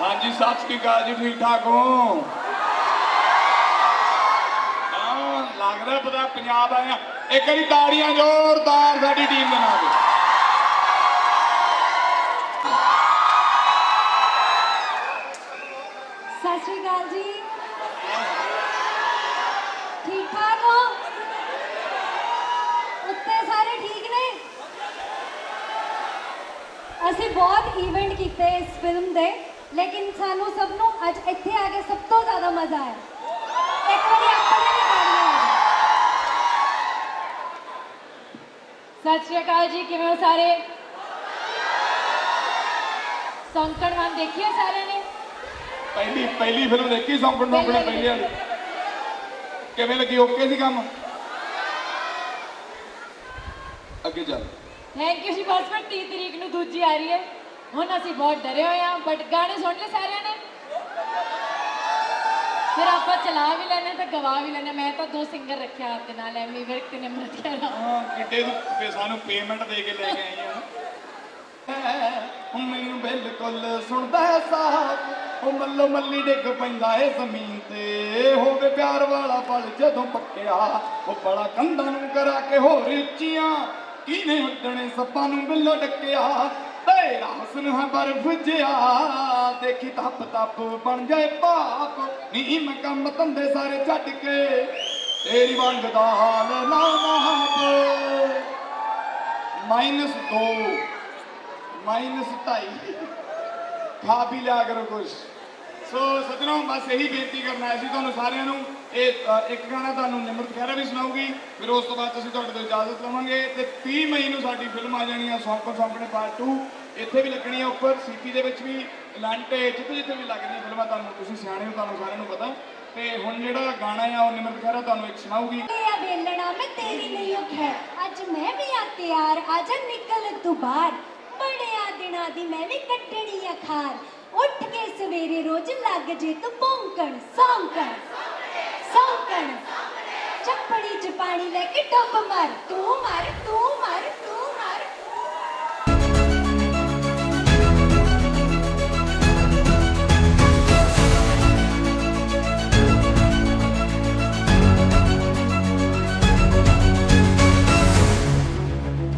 ਹਾਂਜੀ, ਸਤਿ ਸ਼੍ਰੀ ਅਕਾਲ ਜੀ, ਠੀਕ ਠਾਕ ਹੋ? ਹਾਂ, ਲੱਗ ਪਤਾ ਪੰਜਾਬ ਆਏ ਆ ਇੱਕ ਵਾਰੀ ਤਾੜੀਆਂ ਜ਼ੋਰਦਾਰ ਸਾਡੀ ਟੀਮ ਦੇ ਨਾਲ। ਸਤਿ ਸ਼੍ਰੀ ਅਕਾਲ ਜੀ। ਠੀਕ ਠਾਕ ਹੋ? ਉੱਤੇ ਸਾਰੇ ਠੀਕ ਨੇ? ਅਸੀਂ ਬਹੁਤ ਇਵੈਂਟ ਕੀਤੇ ਇਸ ਫਿਲਮ ਦੇ। ਲੇਕਿਨ ਸਾਨੂੰ ਸਭ ਨੂੰ ਅੱਜ ਇੱਥੇ ਆ ਕੇ ਸਭ ਤੋਂ ਜ਼ਿਆਦਾ ਮਜ਼ਾ ਆਇਆ ਇੱਕ ਵਾਰੀ ਆਪਣੇ ਵੀ ਤਾੜੀਆਂ ਹੋ। ਸਤਿ ਸ਼੍ਰੀ ਅਕਾਲ ਜੀ ਕਿਵੇਂ ਹੋ ਸਾਰੇ? ਸੰਕਟ ਮਾਨ ਦੇਖਿਓ ਸਾਰਿਆਂ ਨੇ? ਪਹਿਲੀ ਪਹਿਲੀ ਫਿਲਮ ਦੇਖੀ ਸੌਂਕਣ ਸੌਂਕਣੇ ਪਹਿਲੀ ਵਾਲੀ। ਕਿਵੇਂ ਲੱਗੀ? ਓਕੇ ਸੀ ਕੰਮ? ਅੱਗੇ ਚੱਲ। ਥੈਂਕ ਯੂ ਜੀ ਬਸ ਫਿਰ 30 ਤਰੀਕ ਨੂੰ ਦੂਜੀ ਆ ਰਹੀ ਹੈ। ਹੁਣ ਅਸੀਂ ਬਹੁਤ ਡਰੇ ਹੋਏ ਆ ਬਟ ਗਾਣੇ ਸੁਣ ਲਏ ਸਾਰਿਆਂ ਨੇ। ਫਿਰ ਆਪਾਂ ਚਲਾ ਵੀ ਲੈਣੇ ਤੇ ਗਵਾ ਵੀ ਲੈਣੇ ਮੈਂ ਤਾਂ ਦੋ ਸਿੰਗਰ ਰੱਖਿਆ ਆਪਦੇ ਨਾਲ ਐਮੀ ਵਿਰਕ ਤੇ ਨਿਮਰਤ ਖਹਿਰਾ ਹਾਂ ਕਿੱਡੇ ਨੂੰ ਪੇ ਸਾਨੂੰ ਪੇਮੈਂਟ ਦੇ ਕੇ ਲੈ ਕੇ ਆਈ ਆ। ਹੁਣ ਮੈਨੂੰ ਬਿਲਕੁਲ ਸੁਣਦਾ ਹੈ ਸਾਹ ਉਹ ਮੱਲੋ ਮੱਲੀ ਡਿੱਗ ਪੈਂਦਾ ਏ ਜ਼ਮੀਨ ਤੇ। ਹੋਵੇ ਪਿਆਰ ਵਾਲਾ ਪਲ ਜਦੋਂ ਪੱਕਿਆ, ਉਹ ਬੜਾ ਕੰਧਾਂ ਨੂੰ ਕਰਾ ਕੇ ਹੋਰ ਉੱਚੀਆਂ। ਕਿਨੇ ਉੱਡਣੇ ਸੱਪਾਂ ਨੂੰ ਬਿੱਲੋ ਡੱਕਿਆ। ਤੇਰਾ ਹਸਨ ਹੈ ਬਰਫ ਜਿਆ ਦੇਖੀ ਤਪ ਤਪ ਬਣ ਜਾਏ ਭਾਪ। ਨੀ ਕੰਮ ਧੰਦੇ ਸਾਰੇ ਛੱਡ ਕੇ ਤੇਰੀ ਵੰਗ ਦਾ ਹਾਲ ਨਾ ਮਾਪ। ਮਾਈਨਸ 2 ਮਾਈਨਸ 2.5 ਖਾ ਪੀ ਲਿਆ ਕਰੋ ਕੁਛ। ਸੋ ਸੱਜਣੋ ਬਸ ਇਹੀ ਬੇਨਤੀ ਕਰਨਾ ਹੈ। ਸੀ ਤੁਹਾਨੂੰ ਸਾਰਿਆਂ ਨੂੰ ਇਹ ਇੱਕ ਗਾਣਾ ਤੁਹਾਨੂੰ ਨਿਮਰਤ ਖਹਿਰਾ ਵੀ ਸੁਣਾਉਗੀ ਫਿਰ ਉਸ ਤੋਂ ਬਾਅਦ ਅਸੀਂ ਤੁਹਾਡੇ ਤੋਂ ਇਜਾਜ਼ਤ ਲਵਾਂਗੇ। ਤੇ 30 ਮਈ ਨੂੰ ਸਾਡੀ ਫਿਲਮ ਆ ਜਾਣੀ ਆ, ਸੌਂਕਣ ਸੌਂਕਣੇ ਪਾਰਟ 2 ਇੱਥੇ ਵੀ ਲੱਗਣੀ ਆ ਉੱਪਰ ਸੀਪੀ ਦੇ ਵਿੱਚ ਵੀ ਲਾਂਟੇ ਜਿੱਥੇ ਜਿੱਥੇ ਵੀ ਲੱਗਦੀਆਂ ਫਿਲਮਾਂ ਤੁਹਾਨੂੰ, ਤੁਸੀਂ ਸਿਆਣੇ ਹੋ, ਤੁਹਾਨੂੰ ਸਾਰਿਆਂ ਨੂੰ ਪਤਾ। ਤੇ ਹੁਣ ਜਿਹੜਾ ਗਾਣਾ ਆ, ਉਹ ਨਿਮਰਤ ਖਹਿਰਾ ਤੁਹਾਨੂੰ ਇੱਕ ਸੁਣਾਉਗੀ ਆ ਵੇਲਣਾ, ਮੈਂ ਤੇਰੀ ਨਹੀਂ ਉਹ ਖੈਰ ਅੱਜ ਮੈਂ ਵੀ ਆ ਤਿਆਰ ਆਜਾ ਨਿਕਲ ਤੂੰ ਬਾਹਰ। ਬੜਿਆ ਦਿਨਾਂ ਦੀ ਮੈਂ ਵੀ ਕੱਟਣੀ ਆ ਖਾਰ। ਉੱਠ ਕੇ ਸਵੇਰੇ ਰੋਜ਼ ਲੱਗ ਜੇ ਤੂੰ ਭੌਂਕਣ, ਸੌਂਕਣ। ਸੌਂਕਣ। ਚੱਪੜੀ ਚ ਪਾਣੀ ਲੈ ਕੇ ਡੁੱਬ ਮਾਰ। ਤੂੰ ਮਾਰ ਤੂੰ ਮਾਰ, ਤੂੰ